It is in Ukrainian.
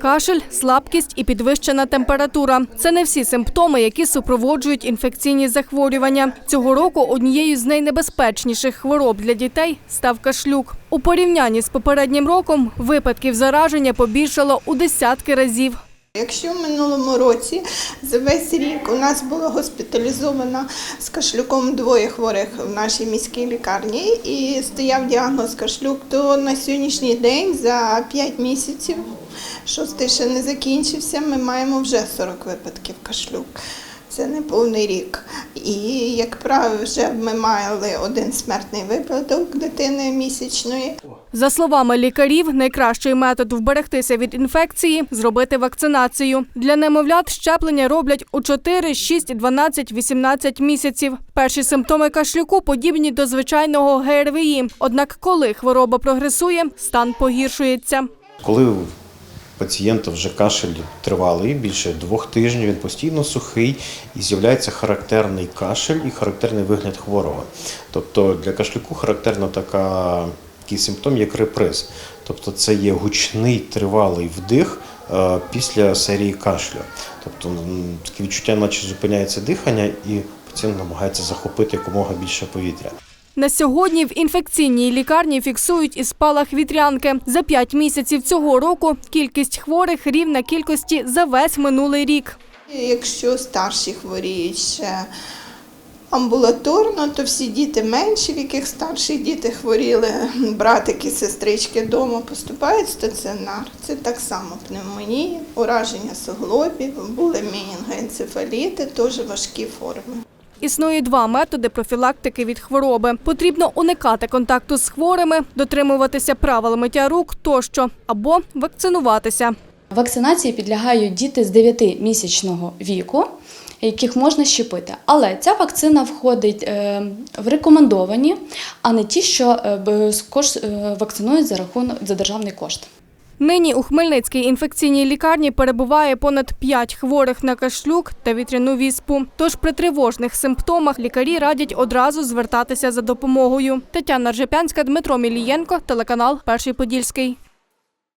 Кашель, слабкість і підвищена температура це не всі симптоми, які супроводжують інфекційні захворювання. Цього року однією з найнебезпечніших хвороб для дітей став кашлюк. У порівнянні з попереднім роком випадків зараження побільшало у десятки разів. Якщо в минулому році за весь рік у нас було госпіталізовано з кашлюком двоє хворих в нашій міській лікарні і стояв діагноз кашлюк, то на сьогоднішній день за 5 місяців, шостий ще не закінчився, ми маємо вже 40 випадків кашлюк. Це не повний рік. І, як правило, вже ми мали один смертний випадок дитини місячної. За словами лікарів, найкращий метод вберегтися від інфекції зробити вакцинацію. Для немовлят щеплення роблять у 4, 6, 12, 18 місяців. Перші симптоми кашлюку подібні до звичайного ГРВІ. Однак, коли хвороба прогресує, стан погіршується. Коли у пацієнта вже кашель тривалий, більше двох тижнів, він постійно сухий і з'являється характерний кашель і характерний вигляд хворого. Тобто для кашлюку характерна така, такий симптом, як реприз. Тобто це є гучний тривалий вдих е, після серії кашлю. Тобто таке відчуття, наче зупиняється дихання, і пацієнт намагається захопити якомога більше повітря. На сьогодні в інфекційній лікарні фіксують і спалах вітрянки. За п'ять місяців цього року кількість хворих рівна кількості за весь минулий рік. Якщо старші хворіють ще амбулаторно, то всі діти менші, в яких старші діти хворіли, братики, сестрички вдома поступають в стаціонар. Це так само пневмонія, ураження суглобів, були мінінгоенцефаліти, теж важкі форми. Існує два методи профілактики від хвороби. Потрібно уникати контакту з хворими, дотримуватися правил миття рук тощо або вакцинуватися. Вакцинації підлягають діти з 9-місячного віку, яких можна щепити. Але ця вакцина входить е, в рекомендовані, а не ті, що е, е, вакцинують за рахунок за державний кошт. Нині у Хмельницькій інфекційній лікарні перебуває понад 5 хворих на кашлюк та вітряну віспу. Тож при тривожних симптомах лікарі радять одразу звертатися за допомогою. Тетяна Ржепянська, Дмитро Мілієнко, телеканал Перший Подільський.